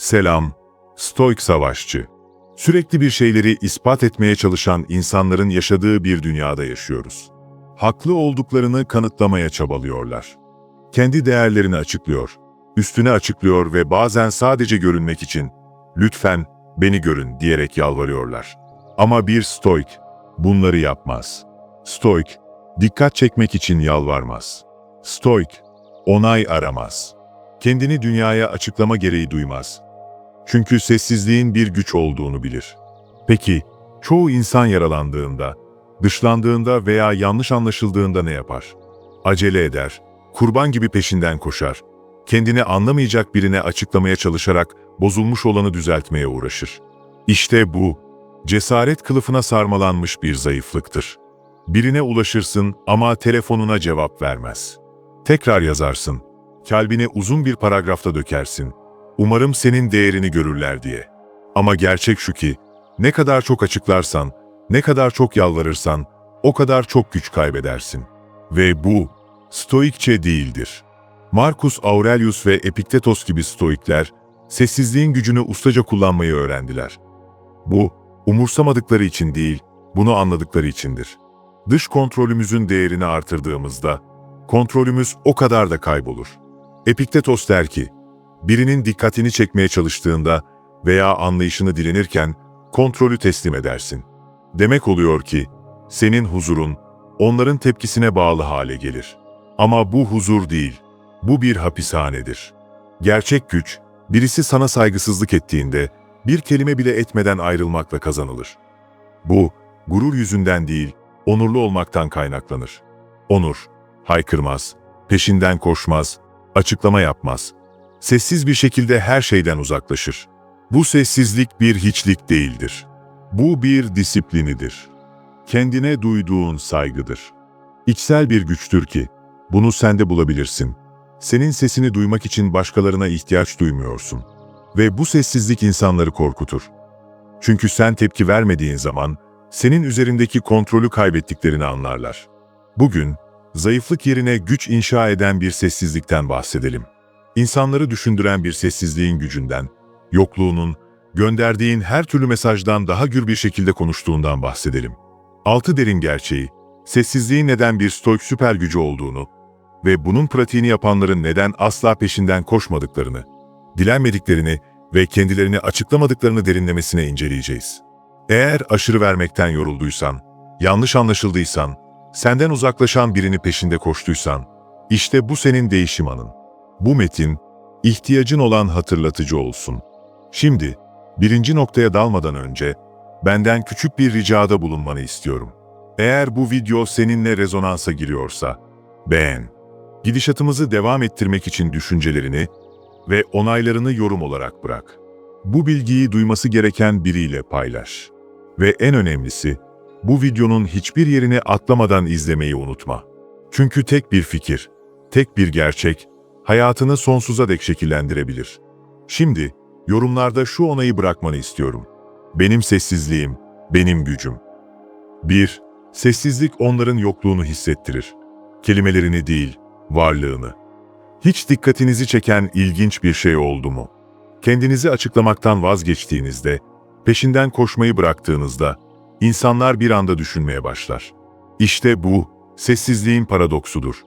Selam, Stoik Savaşçı. Sürekli bir şeyleri ispat etmeye çalışan insanların yaşadığı bir dünyada yaşıyoruz. Haklı olduklarını kanıtlamaya çabalıyorlar. Kendi değerlerini açıklıyor, üstüne açıklıyor ve bazen sadece görünmek için "Lütfen beni görün." diyerek yalvarıyorlar. Ama bir Stoik bunları yapmaz. Stoik dikkat çekmek için yalvarmaz. Stoik onay aramaz. Kendini dünyaya açıklama gereği duymaz. Çünkü sessizliğin bir güç olduğunu bilir. Peki, çoğu insan yaralandığında, dışlandığında veya yanlış anlaşıldığında ne yapar? Acele eder, kurban gibi peşinden koşar, kendini anlamayacak birine açıklamaya çalışarak bozulmuş olanı düzeltmeye uğraşır. İşte bu, cesaret kılıfına sarmalanmış bir zayıflıktır. Birine ulaşırsın ama telefonuna cevap vermez. Tekrar yazarsın, kalbine uzun bir paragrafta dökersin. Umarım senin değerini görürler diye. Ama gerçek şu ki, ne kadar çok açıklarsan, ne kadar çok yalvarırsan, o kadar çok güç kaybedersin. Ve bu, stoikçe değildir. Marcus Aurelius ve Epiktetos gibi stoikler, sessizliğin gücünü ustaca kullanmayı öğrendiler. Bu, umursamadıkları için değil, bunu anladıkları içindir. Dış kontrolümüzün değerini artırdığımızda, kontrolümüz o kadar da kaybolur. Epiktetos der ki, birinin dikkatini çekmeye çalıştığında veya anlayışını dilenirken kontrolü teslim edersin. Demek oluyor ki, senin huzurun onların tepkisine bağlı hale gelir. Ama bu huzur değil, bu bir hapishanedir. Gerçek güç, birisi sana saygısızlık ettiğinde bir kelime bile etmeden ayrılmakla kazanılır. Bu, gurur yüzünden değil, onurlu olmaktan kaynaklanır. Onur, haykırmaz, peşinden koşmaz, açıklama yapmaz. Sessiz bir şekilde her şeyden uzaklaşır. Bu sessizlik bir hiçlik değildir. Bu bir disiplinidir. Kendine duyduğun saygıdır. İçsel bir güçtür ki, bunu sende bulabilirsin. Senin sesini duymak için başkalarına ihtiyaç duymuyorsun. Ve bu sessizlik insanları korkutur. Çünkü sen tepki vermediğin zaman, senin üzerindeki kontrolü kaybettiklerini anlarlar. Bugün, zayıflık yerine güç inşa eden bir sessizlikten bahsedelim. İnsanları düşündüren bir sessizliğin gücünden, yokluğunun, gönderdiğin her türlü mesajdan daha gür bir şekilde konuştuğundan bahsedelim. Altı derin gerçeği, sessizliğin neden bir stoik süper gücü olduğunu ve bunun pratiğini yapanların neden asla peşinden koşmadıklarını, dilenmediklerini ve kendilerini açıklamadıklarını derinlemesine inceleyeceğiz. Eğer aşırı vermekten yorulduysan, yanlış anlaşıldıysan, senden uzaklaşan birini peşinde koştuysan, işte bu senin değişim anın. Bu metin, ihtiyacın olan hatırlatıcı olsun. Şimdi, birinci noktaya dalmadan önce, benden küçük bir ricada bulunmanı istiyorum. Eğer bu video seninle rezonansa giriyorsa, beğen. Gidişatımızı devam ettirmek için düşüncelerini ve onaylarını yorum olarak bırak. Bu bilgiyi duyması gereken biriyle paylaş. Ve en önemlisi, bu videonun hiçbir yerini atlamadan izlemeyi unutma. Çünkü tek bir fikir, tek bir gerçek, hayatını sonsuza dek şekillendirebilir. Şimdi, yorumlarda şu onayı bırakmanı istiyorum. Benim sessizliğim, benim gücüm. 1. Sessizlik onların yokluğunu hissettirir. Kelimelerini değil, varlığını. Hiç dikkatinizi çeken ilginç bir şey oldu mu? Kendinizi açıklamaktan vazgeçtiğinizde, peşinden koşmayı bıraktığınızda, insanlar bir anda düşünmeye başlar. İşte bu, sessizliğin paradoksudur.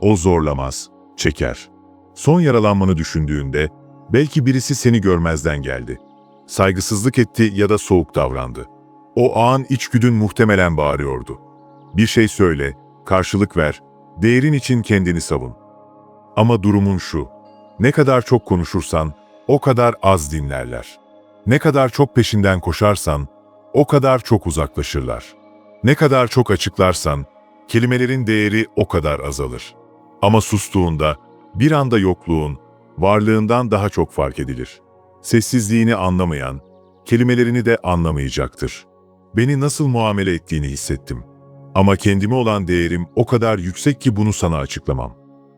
O zorlamaz, çeker. Son yaralanmanı düşündüğünde, belki birisi seni görmezden geldi. Saygısızlık etti ya da soğuk davrandı. O an içgüdün muhtemelen bağırıyordu. Bir şey söyle, karşılık ver, değerin için kendini savun. Ama durumun şu, ne kadar çok konuşursan, o kadar az dinlerler. Ne kadar çok peşinden koşarsan, o kadar çok uzaklaşırlar. Ne kadar çok açıklarsan, kelimelerin değeri o kadar azalır. Ama sustuğunda, bir anda yokluğun, varlığından daha çok fark edilir. Sessizliğini anlamayan, kelimelerini de anlamayacaktır. Beni nasıl muamele ettiğini hissettim. Ama kendime olan değerim o kadar yüksek ki bunu sana açıklamam.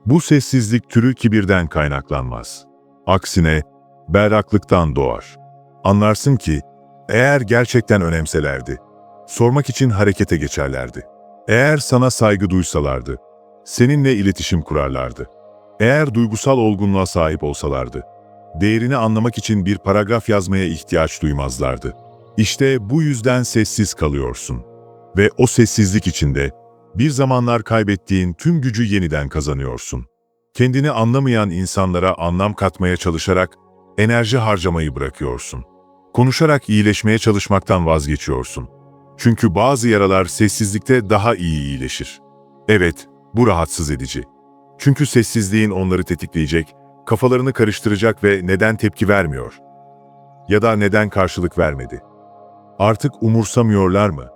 Bu sessizlik türü kibirden kaynaklanmaz. Aksine, berraklıktan doğar. Anlarsın ki, eğer gerçekten önemselerdi, sormak için harekete geçerlerdi. Eğer sana saygı duysalardı, seninle iletişim kurarlardı. Eğer duygusal olgunluğa sahip olsalardı, değerini anlamak için bir paragraf yazmaya ihtiyaç duymazlardı. İşte bu yüzden sessiz kalıyorsun. Ve o sessizlik içinde bir zamanlar kaybettiğin tüm gücü yeniden kazanıyorsun. Kendini anlamayan insanlara anlam katmaya çalışarak enerji harcamayı bırakıyorsun. Konuşarak iyileşmeye çalışmaktan vazgeçiyorsun. Çünkü bazı yaralar sessizlikte daha iyi iyileşir. Evet, bu rahatsız edici. Çünkü sessizliğin onları tetikleyecek, kafalarını karıştıracak ve neden tepki vermiyor? Ya da neden karşılık vermedi? Artık umursamıyorlar mı?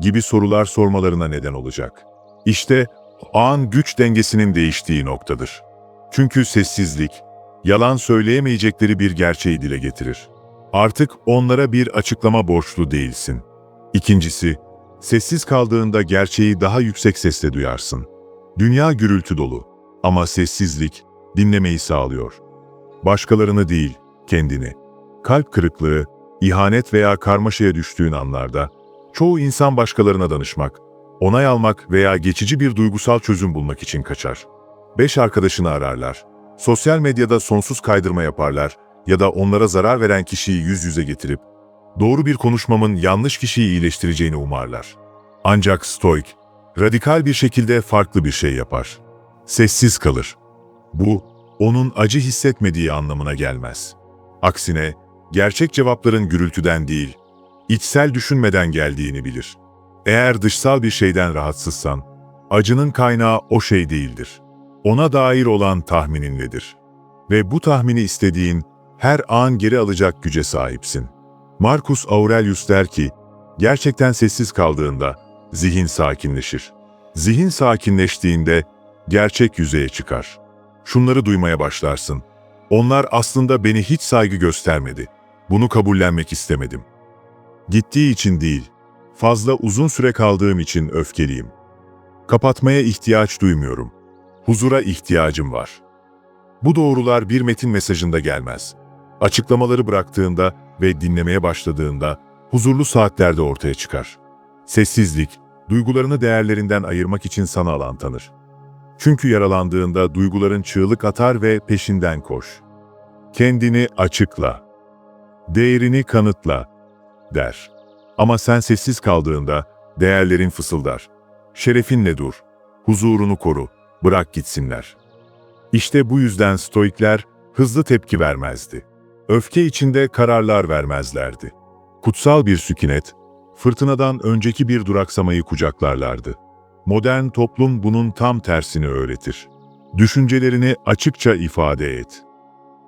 Gibi sorular sormalarına neden olacak. İşte an güç dengesinin değiştiği noktadır. Çünkü sessizlik, yalan söyleyemeyecekleri bir gerçeği dile getirir. Artık onlara bir açıklama borçlu değilsin. İkincisi, sessiz kaldığında gerçeği daha yüksek sesle duyarsın. Dünya gürültü dolu ama sessizlik dinlemeyi sağlıyor. Başkalarını değil, kendini. Kalp kırıklığı, ihanet veya karmaşaya düştüğün anlarda, çoğu insan başkalarına danışmak, onay almak veya geçici bir duygusal çözüm bulmak için kaçar. Beş arkadaşını ararlar. Sosyal medyada sonsuz kaydırma yaparlar ya da onlara zarar veren kişiyi yüz yüze getirip, doğru bir konuşmamın yanlış kişiyi iyileştireceğini umarlar. Ancak Stoik, radikal bir şekilde farklı bir şey yapar. Sessiz kalır. Bu, onun acı hissetmediği anlamına gelmez. Aksine, gerçek cevapların gürültüden değil, içsel düşünmeden geldiğini bilir. Eğer dışsal bir şeyden rahatsızsan, acının kaynağı o şey değildir. Ona dair olan tahmininledir. Ve bu tahmini istediğin her an geri alacak güce sahipsin. Marcus Aurelius der ki, gerçekten sessiz kaldığında zihin sakinleşir. Zihin sakinleştiğinde gerçek yüzeye çıkar. Şunları duymaya başlarsın. Onlar aslında beni hiç saygı göstermedi. Bunu kabullenmek istemedim. Gittiği için değil, fazla uzun süre kaldığım için öfkeliyim. Kapatmaya ihtiyaç duymuyorum. Huzura ihtiyacım var. Bu doğrular bir metin mesajında gelmez. Açıklamaları bıraktığında ve dinlemeye başladığında huzurlu saatlerde ortaya çıkar. Sessizlik, duygularını değerlerinden ayırmak için sana alan tanır. Çünkü yaralandığında duyguların çığlık atar ve peşinden koş. Kendini açıkla. Değerini kanıtla, der. Ama sen sessiz kaldığında değerlerin fısıldar. Şerefinle dur, huzurunu koru, bırak gitsinler. İşte bu yüzden stoikler hızlı tepki vermezdi. Öfke içinde kararlar vermezlerdi. Kutsal bir sükunet, fırtınadan önceki bir duraksamayı kucaklarlardı. Modern toplum bunun tam tersini öğretir. Düşüncelerini açıkça ifade et.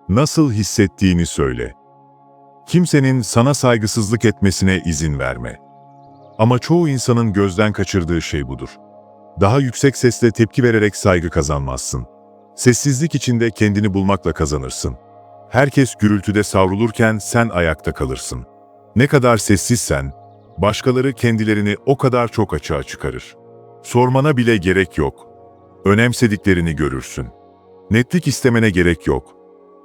Nasıl hissettiğini söyle. Kimsenin sana saygısızlık etmesine izin verme. Ama çoğu insanın gözden kaçırdığı şey budur. Daha yüksek sesle tepki vererek saygı kazanmazsın. Sessizlik içinde kendini bulmakla kazanırsın. Herkes gürültüde savrulurken sen ayakta kalırsın. Ne kadar sessizsen, başkaları kendilerini o kadar çok açığa çıkarır. Sormana bile gerek yok. Önemsediklerini görürsün. Netlik istemene gerek yok.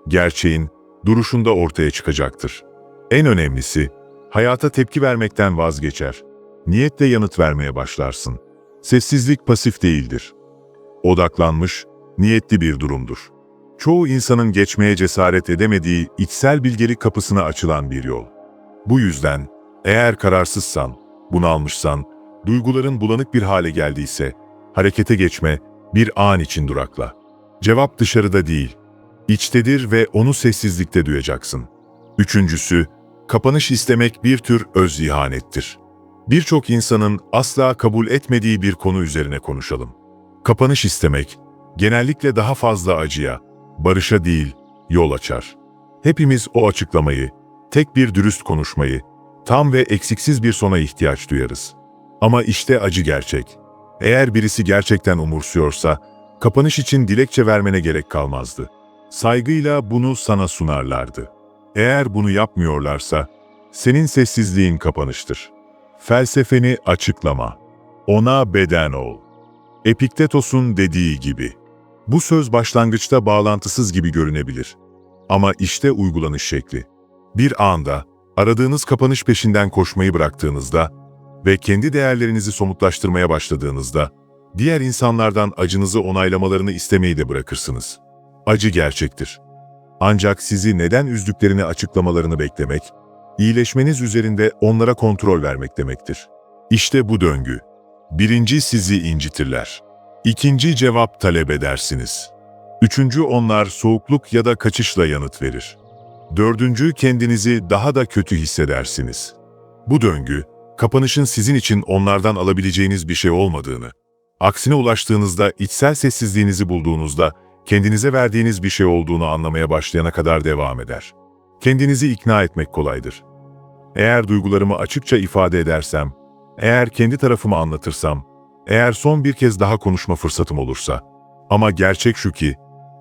Gerçeğin duruşunda ortaya çıkacaktır. En önemlisi, hayata tepki vermekten vazgeçer. Niyetle yanıt vermeye başlarsın. Sessizlik pasif değildir. Odaklanmış, niyetli bir durumdur. Çoğu insanın geçmeye cesaret edemediği içsel bilgelik kapısına açılan bir yol. Bu yüzden, eğer kararsızsan, bunalmışsan, duyguların bulanık bir hale geldiyse, harekete geçme, bir an için durakla. Cevap dışarıda değil, içtedir ve onu sessizlikte duyacaksın. Üçüncüsü, kapanış istemek bir tür öz ihanettir. Birçok insanın asla kabul etmediği bir konu üzerine konuşalım. Kapanış istemek, genellikle daha fazla acıya, barışa değil, yol açar. Hepimiz o açıklamayı, tek bir dürüst konuşmayı, tam ve eksiksiz bir sona ihtiyaç duyarız. Ama işte acı gerçek. Eğer birisi gerçekten umursuyorsa, kapanış için dilekçe vermene gerek kalmazdı. Saygıyla bunu sana sunarlardı. Eğer bunu yapmıyorlarsa, senin sessizliğin kapanıştır. Felsefeni açıklama. Ona beden ol. Epiktetos'un dediği gibi. Bu söz başlangıçta bağlantısız gibi görünebilir. Ama işte uygulanış şekli. Bir anda, aradığınız kapanış peşinden koşmayı bıraktığınızda ve kendi değerlerinizi somutlaştırmaya başladığınızda, diğer insanlardan acınızı onaylamalarını istemeyi de bırakırsınız. Acı gerçektir. Ancak sizi neden üzdüklerini açıklamalarını beklemek, iyileşmeniz üzerinde onlara kontrol vermek demektir. İşte bu döngü. Birinci sizi incitirler. İkinci cevap talep edersiniz. Üçüncü onlar soğukluk ya da kaçışla yanıt verir. Dördüncü kendinizi daha da kötü hissedersiniz. Bu döngü, kapanışın sizin için onlardan alabileceğiniz bir şey olmadığını, aksine ulaştığınızda içsel sessizliğinizi bulduğunuzda kendinize verdiğiniz bir şey olduğunu anlamaya başlayana kadar devam eder. Kendinizi ikna etmek kolaydır. Eğer duygularımı açıkça ifade edersem, eğer kendi tarafımı anlatırsam, eğer son bir kez daha konuşma fırsatım olursa. Ama gerçek şu ki,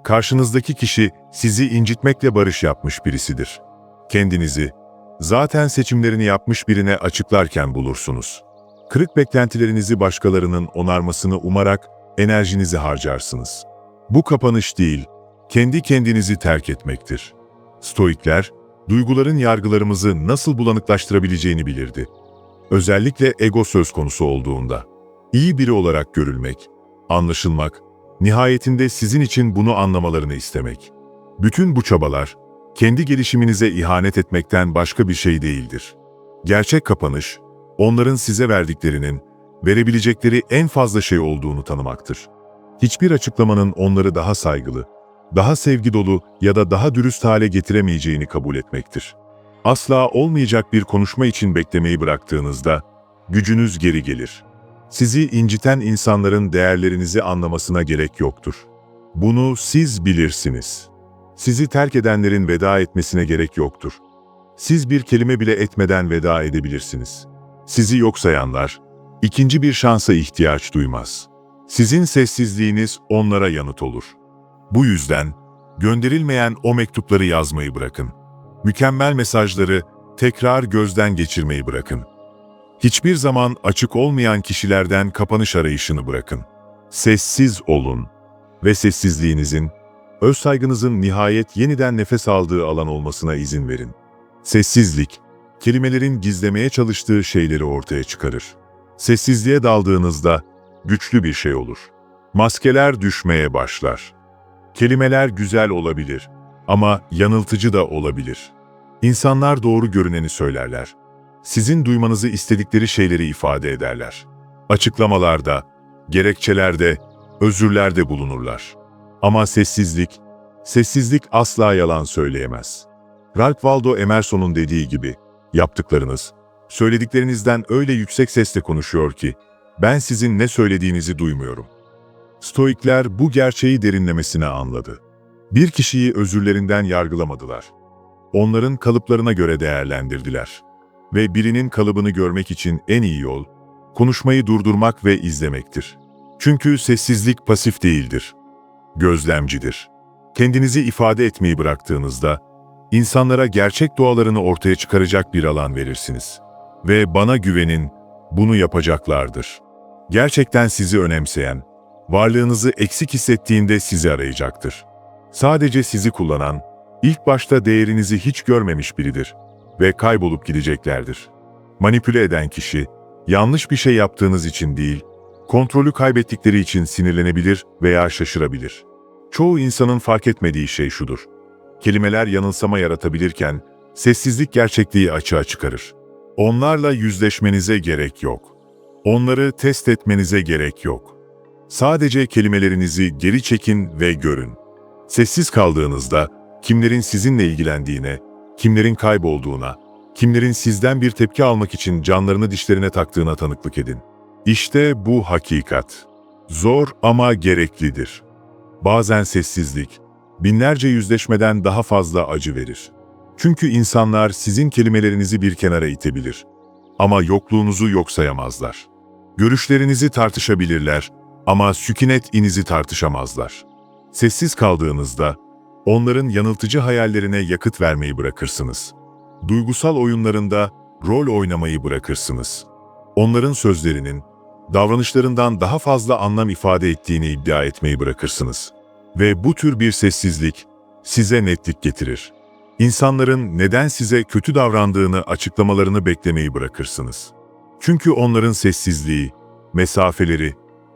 karşınızdaki kişi sizi incitmekle barış yapmış birisidir. Kendinizi, zaten seçimlerini yapmış birine açıklarken bulursunuz. Kırık beklentilerinizi başkalarının onarmasını umarak enerjinizi harcarsınız. Bu kapanış değil, kendi kendinizi terk etmektir. Stoikler, duyguların yargılarımızı nasıl bulanıklaştırabileceğini bilirdi. Özellikle ego söz konusu olduğunda. İyi biri olarak görülmek, anlaşılmak, nihayetinde sizin için bunu anlamalarını istemek. Bütün bu çabalar, kendi gelişiminize ihanet etmekten başka bir şey değildir. Gerçek kapanış, onların size verdiklerinin, verebilecekleri en fazla şey olduğunu tanımaktır. Hiçbir açıklamanın onları daha saygılı, daha sevgi dolu ya da daha dürüst hale getiremeyeceğini kabul etmektir. Asla olmayacak bir konuşma için beklemeyi bıraktığınızda, gücünüz geri gelir. Sizi inciten insanların değerlerinizi anlamasına gerek yoktur. Bunu siz bilirsiniz. Sizi terk edenlerin veda etmesine gerek yoktur. Siz bir kelime bile etmeden veda edebilirsiniz. Sizi yok sayanlar, ikinci bir şansa ihtiyaç duymaz. Sizin sessizliğiniz onlara yanıt olur. Bu yüzden gönderilmeyen o mektupları yazmayı bırakın. Mükemmel mesajları tekrar gözden geçirmeyi bırakın. Hiçbir zaman açık olmayan kişilerden kapanış arayışını bırakın. Sessiz olun ve sessizliğinizin, öz saygınızın nihayet yeniden nefes aldığı alan olmasına izin verin. Sessizlik, kelimelerin gizlemeye çalıştığı şeyleri ortaya çıkarır. Sessizliğe daldığınızda güçlü bir şey olur. Maskeler düşmeye başlar. Kelimeler güzel olabilir ama yanıltıcı da olabilir. İnsanlar doğru görüneni söylerler. Sizin duymanızı istedikleri şeyleri ifade ederler. Açıklamalarda, gerekçelerde, özürlerde bulunurlar. Ama sessizlik, sessizlik asla yalan söyleyemez. Ralph Waldo Emerson'un dediği gibi, yaptıklarınız, söylediklerinizden öyle yüksek sesle konuşuyor ki, ben sizin ne söylediğinizi duymuyorum. Stoikler bu gerçeği derinlemesine anladı. Bir kişiyi özürlerinden yargılamadılar. Onların kalıplarına göre değerlendirdiler. Ve birinin kalıbını görmek için en iyi yol, konuşmayı durdurmak ve izlemektir. Çünkü sessizlik pasif değildir. Gözlemcidir. Kendinizi ifade etmeyi bıraktığınızda, insanlara gerçek doğalarını ortaya çıkaracak bir alan verirsiniz. Ve bana güvenin, bunu yapacaklardır. Gerçekten sizi önemseyen, varlığınızı eksik hissettiğinde sizi arayacaktır. Sadece sizi kullanan, ilk başta değerinizi hiç görmemiş biridir ve kaybolup gideceklerdir. Manipüle eden kişi, yanlış bir şey yaptığınız için değil, kontrolü kaybettikleri için sinirlenebilir veya şaşırabilir. Çoğu insanın fark etmediği şey şudur. Kelimeler yanılsama yaratabilirken, sessizlik gerçekliği açığa çıkarır. Onlarla yüzleşmenize gerek yok. Onları test etmenize gerek yok. Sadece kelimelerinizi geri çekin ve görün. Sessiz kaldığınızda kimlerin sizinle ilgilendiğine, kimlerin kaybolduğuna, kimlerin sizden bir tepki almak için canlarını dişlerine taktığına tanıklık edin. İşte bu hakikat. Zor ama gereklidir. Bazen sessizlik, binlerce yüzleşmeden daha fazla acı verir. Çünkü insanlar sizin kelimelerinizi bir kenara itebilir. Ama yokluğunuzu yok sayamazlar. Görüşlerinizi tartışabilirler ama sükunet inizi tartışamazlar. Sessiz kaldığınızda, onların yanıltıcı hayallerine yakıt vermeyi bırakırsınız. Duygusal oyunlarında rol oynamayı bırakırsınız. Onların sözlerinin, davranışlarından daha fazla anlam ifade ettiğini iddia etmeyi bırakırsınız. Ve bu tür bir sessizlik size netlik getirir. İnsanların neden size kötü davrandığını açıklamalarını beklemeyi bırakırsınız. Çünkü onların sessizliği, mesafeleri,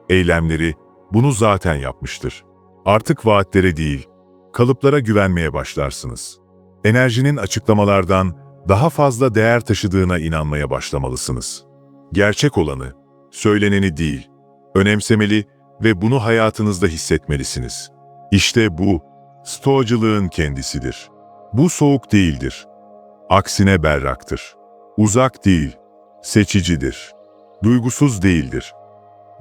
eylemleri bunu zaten yapmıştır. Artık vaatlere değil, kalıplara güvenmeye başlarsınız. Enerjinin açıklamalardan daha fazla değer taşıdığına inanmaya başlamalısınız. Gerçek olanı, söyleneni değil, önemsemeli ve bunu hayatınızda hissetmelisiniz. İşte bu, stoacılığın kendisidir. Bu soğuk değildir. Aksine berraktır. Uzak değil, seçicidir. Duygusuz değildir.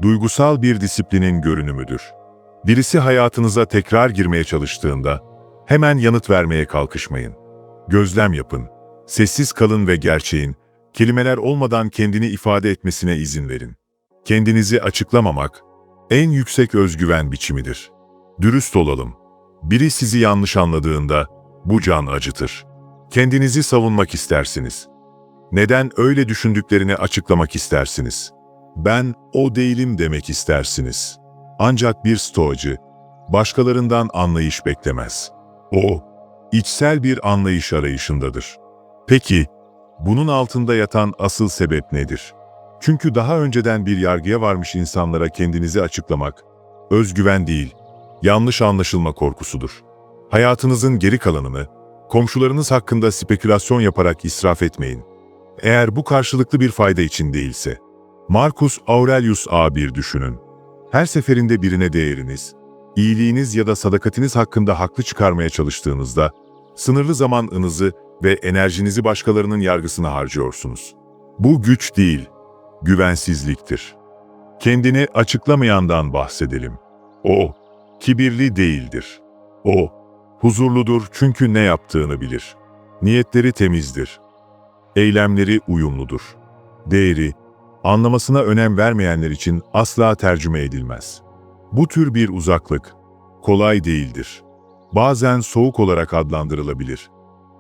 Duygusal bir disiplinin görünümüdür. Birisi hayatınıza tekrar girmeye çalıştığında hemen yanıt vermeye kalkışmayın. Gözlem yapın. Sessiz kalın ve gerçeğin kelimeler olmadan kendini ifade etmesine izin verin. Kendinizi açıklamamak en yüksek özgüven biçimidir. Dürüst olalım. Biri sizi yanlış anladığında bu can acıtır. Kendinizi savunmak istersiniz. Neden öyle düşündüklerini açıklamak istersiniz. Ben o değilim demek istersiniz. Ancak bir stoacı başkalarından anlayış beklemez. O, içsel bir anlayış arayışındadır. Peki, bunun altında yatan asıl sebep nedir? Çünkü daha önceden bir yargıya varmış insanlara kendinizi açıklamak, özgüven değil, yanlış anlaşılma korkusudur. Hayatınızın geri kalanını, komşularınız hakkında spekülasyon yaparak israf etmeyin. Eğer bu karşılıklı bir fayda için değilse, Marcus Aurelius A1 düşünün. Her seferinde birine değeriniz, iyiliğiniz ya da sadakatiniz hakkında haklı çıkarmaya çalıştığınızda, sınırlı zamanınızı ve enerjinizi başkalarının yargısına harcıyorsunuz. Bu güç değil, güvensizliktir. Kendini açıklamayandan bahsedelim. O, kibirli değildir. O, huzurludur çünkü ne yaptığını bilir. Niyetleri temizdir. Eylemleri uyumludur. Değeri, anlamasına önem vermeyenler için asla tercüme edilmez. Bu tür bir uzaklık, kolay değildir. Bazen soğuk olarak adlandırılabilir.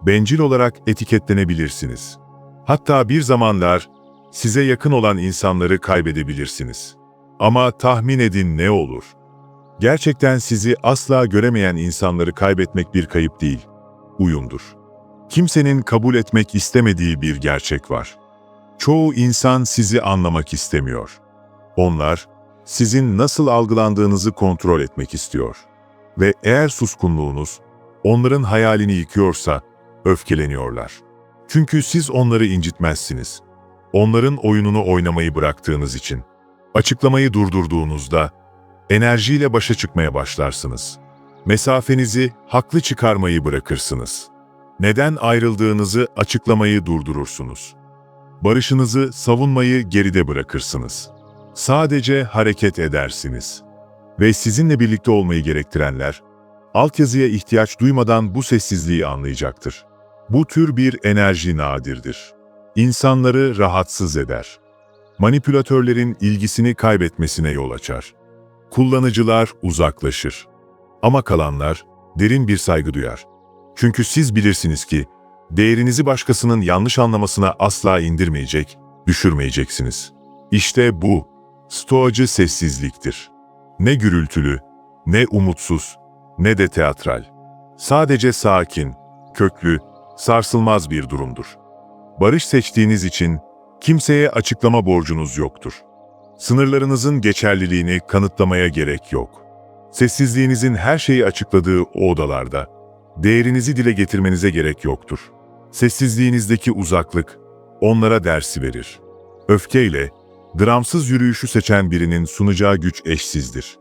Bencil olarak etiketlenebilirsiniz. Hatta bir zamanlar size yakın olan insanları kaybedebilirsiniz. Ama tahmin edin ne olur? Gerçekten sizi asla göremeyen insanları kaybetmek bir kayıp değil, uyumdur. Kimsenin kabul etmek istemediği bir gerçek var. Çoğu insan sizi anlamak istemiyor. Onlar, sizin nasıl algılandığınızı kontrol etmek istiyor. Ve eğer suskunluğunuz, onların hayalini yıkıyorsa, öfkeleniyorlar. Çünkü siz onları incitmezsiniz. Onların oyununu oynamayı bıraktığınız için. Açıklamayı durdurduğunuzda, enerjiyle başa çıkmaya başlarsınız. Mesafenizi haklı çıkarmayı bırakırsınız. Neden ayrıldığınızı açıklamayı durdurursunuz. Barışınızı savunmayı geride bırakırsınız. Sadece hareket edersiniz. Ve sizinle birlikte olmayı gerektirenler, altyazıya ihtiyaç duymadan bu sessizliği anlayacaktır. Bu tür bir enerji nadirdir. İnsanları rahatsız eder. Manipülatörlerin ilgisini kaybetmesine yol açar. Kullanıcılar uzaklaşır. Ama kalanlar derin bir saygı duyar. Çünkü siz bilirsiniz ki değerinizi başkasının yanlış anlamasına asla indirmeyecek, düşürmeyeceksiniz. İşte bu, stoacı sessizliktir. Ne gürültülü, ne umutsuz, ne de teatral. Sadece sakin, köklü, sarsılmaz bir durumdur. Barış seçtiğiniz için kimseye açıklama borcunuz yoktur. Sınırlarınızın geçerliliğini kanıtlamaya gerek yok. Sessizliğinizin her şeyi açıkladığı o odalarda, değerinizi dile getirmenize gerek yoktur. Sessizliğinizdeki uzaklık, onlara dersi verir. Öfkeyle, dramsız yürüyüşü seçen birinin sunacağı güç eşsizdir.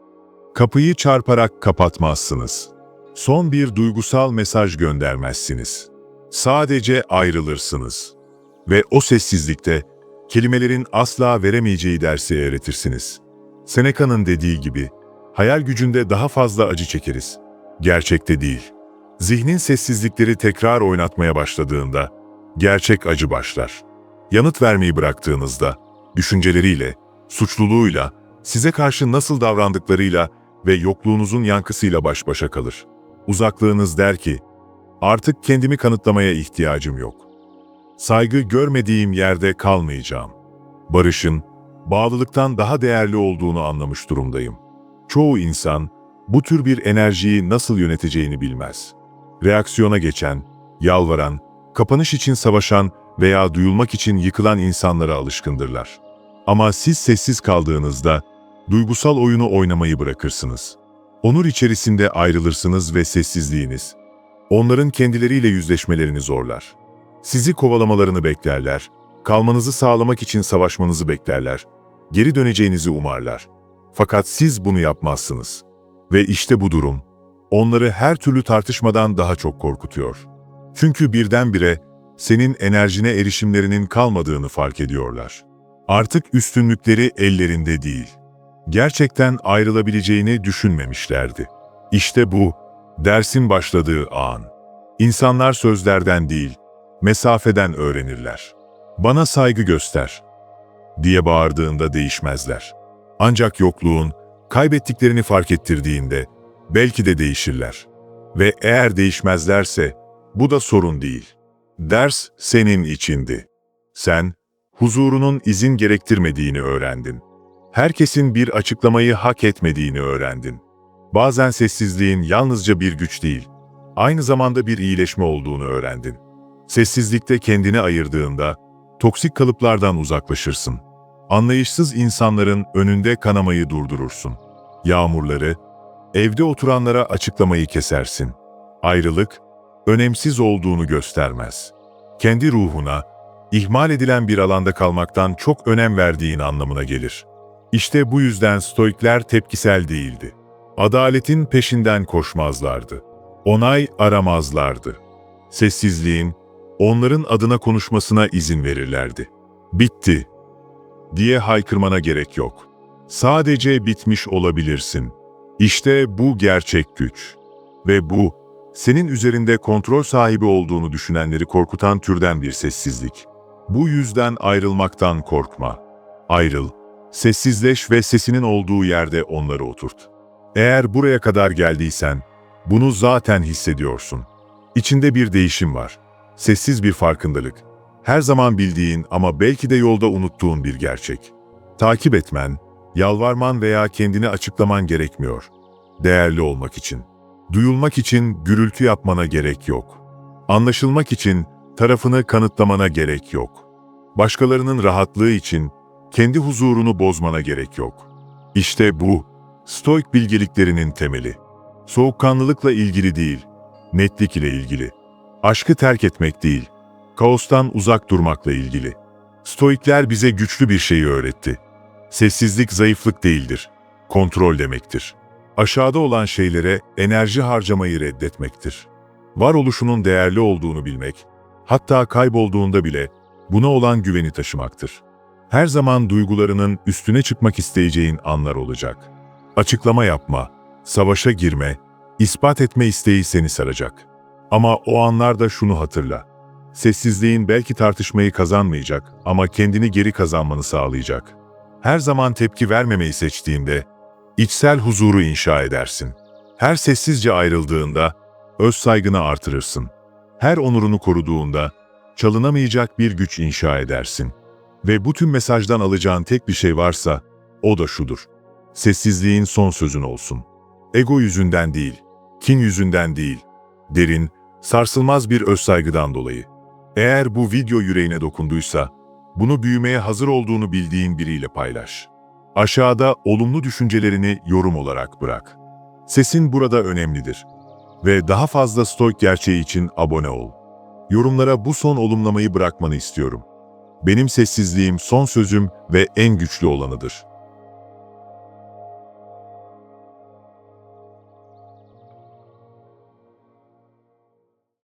Kapıyı çarparak kapatmazsınız. Son bir duygusal mesaj göndermezsiniz. Sadece ayrılırsınız. Ve o sessizlikte kelimelerin asla veremeyeceği dersi öğretirsiniz. Seneca'nın dediği gibi, hayal gücünde daha fazla acı çekeriz. Gerçekte değil. Zihnin sessizlikleri tekrar oynatmaya başladığında, gerçek acı başlar. Yanıt vermeyi bıraktığınızda, düşünceleriyle, suçluluğuyla, size karşı nasıl davrandıklarıyla ve yokluğunuzun yankısıyla baş başa kalır. Uzaklığınız der ki, artık kendimi kanıtlamaya ihtiyacım yok. Saygı görmediğim yerde kalmayacağım. Barışın, bağlılıktan daha değerli olduğunu anlamış durumdayım. Çoğu insan, bu tür bir enerjiyi nasıl yöneteceğini bilmez. Reaksiyona geçen, yalvaran, kapanış için savaşan veya duyulmak için yıkılan insanlara alışkındırlar. Ama siz sessiz kaldığınızda, duygusal oyunu oynamayı bırakırsınız. Onur içerisinde ayrılırsınız ve sessizliğiniz. Onların kendileriyle yüzleşmelerini zorlar. Sizi kovalamalarını beklerler, kalmanızı sağlamak için savaşmanızı beklerler, geri döneceğinizi umarlar. Fakat siz bunu yapmazsınız. Ve işte bu durum, onları her türlü tartışmadan daha çok korkutuyor. Çünkü birdenbire senin enerjine erişimlerinin kalmadığını fark ediyorlar. Artık üstünlükleri ellerinde değil. Gerçekten ayrılabileceğini düşünmemişlerdi. İşte bu, dersin başladığı an. İnsanlar sözlerden değil, mesafeden öğrenirler. Bana saygı göster, diye bağırdığında değişmezler. Ancak yokluğun, kaybettiklerini fark ettirdiğinde, belki de değişirler. Ve eğer değişmezlerse, bu da sorun değil. Ders senin içindi. Sen, huzurunun izin gerektirmediğini öğrendin. Herkesin bir açıklamayı hak etmediğini öğrendin. Bazen sessizliğin yalnızca bir güç değil, aynı zamanda bir iyileşme olduğunu öğrendin. Sessizlikte kendini ayırdığında, toksik kalıplardan uzaklaşırsın. Anlayışsız insanların önünde kanamayı durdurursun. Yağmurları, evde oturanlara açıklamayı kesersin. Ayrılık, önemsiz olduğunu göstermez. Kendi ruhuna, ihmal edilen bir alanda kalmaktan çok önem verdiğin anlamına gelir. İşte bu yüzden Stoikler tepkisel değildi. Adaletin peşinden koşmazlardı. Onay aramazlardı. Sessizliğin, onların adına konuşmasına izin verirlerdi. Bitti, diye haykırmana gerek yok. Sadece bitmiş olabilirsin. İşte bu gerçek güç. Ve bu, senin üzerinde kontrol sahibi olduğunu düşünenleri korkutan türden bir sessizlik. Bu yüzden ayrılmaktan korkma. Ayrıl, sessizleş ve sesinin olduğu yerde onları oturt. Eğer buraya kadar geldiysen, bunu zaten hissediyorsun. İçinde bir değişim var. Sessiz bir farkındalık. Her zaman bildiğin ama belki de yolda unuttuğun bir gerçek. Takip etmen, yalvarman veya kendini açıklaman gerekmiyor. Değerli olmak için. Duyulmak için gürültü yapmana gerek yok. Anlaşılmak için tarafını kanıtlamana gerek yok. Başkalarının rahatlığı için kendi huzurunu bozmana gerek yok. İşte bu, Stoik bilgeliklerinin temeli. Soğukkanlılıkla ilgili değil, netlik ile ilgili. Aşkı terk etmek değil, kaostan uzak durmakla ilgili. Stoikler bize güçlü bir şeyi öğretti. Sessizlik zayıflık değildir, kontrol demektir. Aşağıda olan şeylere enerji harcamayı reddetmektir. Varoluşunun değerli olduğunu bilmek, hatta kaybolduğunda bile buna olan güveni taşımaktır. Her zaman duygularının üstüne çıkmak isteyeceğin anlar olacak. Açıklama yapma, savaşa girme, ispat etme isteği seni saracak. Ama o anlarda şunu hatırla. Sessizliğin belki tartışmayı kazanmayacak ama kendini geri kazanmanı sağlayacak. Her zaman tepki vermemeyi seçtiğinde, içsel huzuru inşa edersin. Her sessizce ayrıldığında, öz saygını artırırsın. Her onurunu koruduğunda, çalınamayacak bir güç inşa edersin. Ve bu tüm mesajdan alacağın tek bir şey varsa, o da şudur. Sessizliğin son sözün olsun. Ego yüzünden değil, kin yüzünden değil, derin, sarsılmaz bir öz saygıdan dolayı. Eğer bu video yüreğine dokunduysa, bunu büyümeye hazır olduğunu bildiğin biriyle paylaş. Aşağıda olumlu düşüncelerini yorum olarak bırak. Sesin burada önemlidir. Ve daha fazla Stoik gerçeği için abone ol. Yorumlara bu son olumlamayı bırakmanı istiyorum. Benim sessizliğim son sözüm ve en güçlü olanıdır.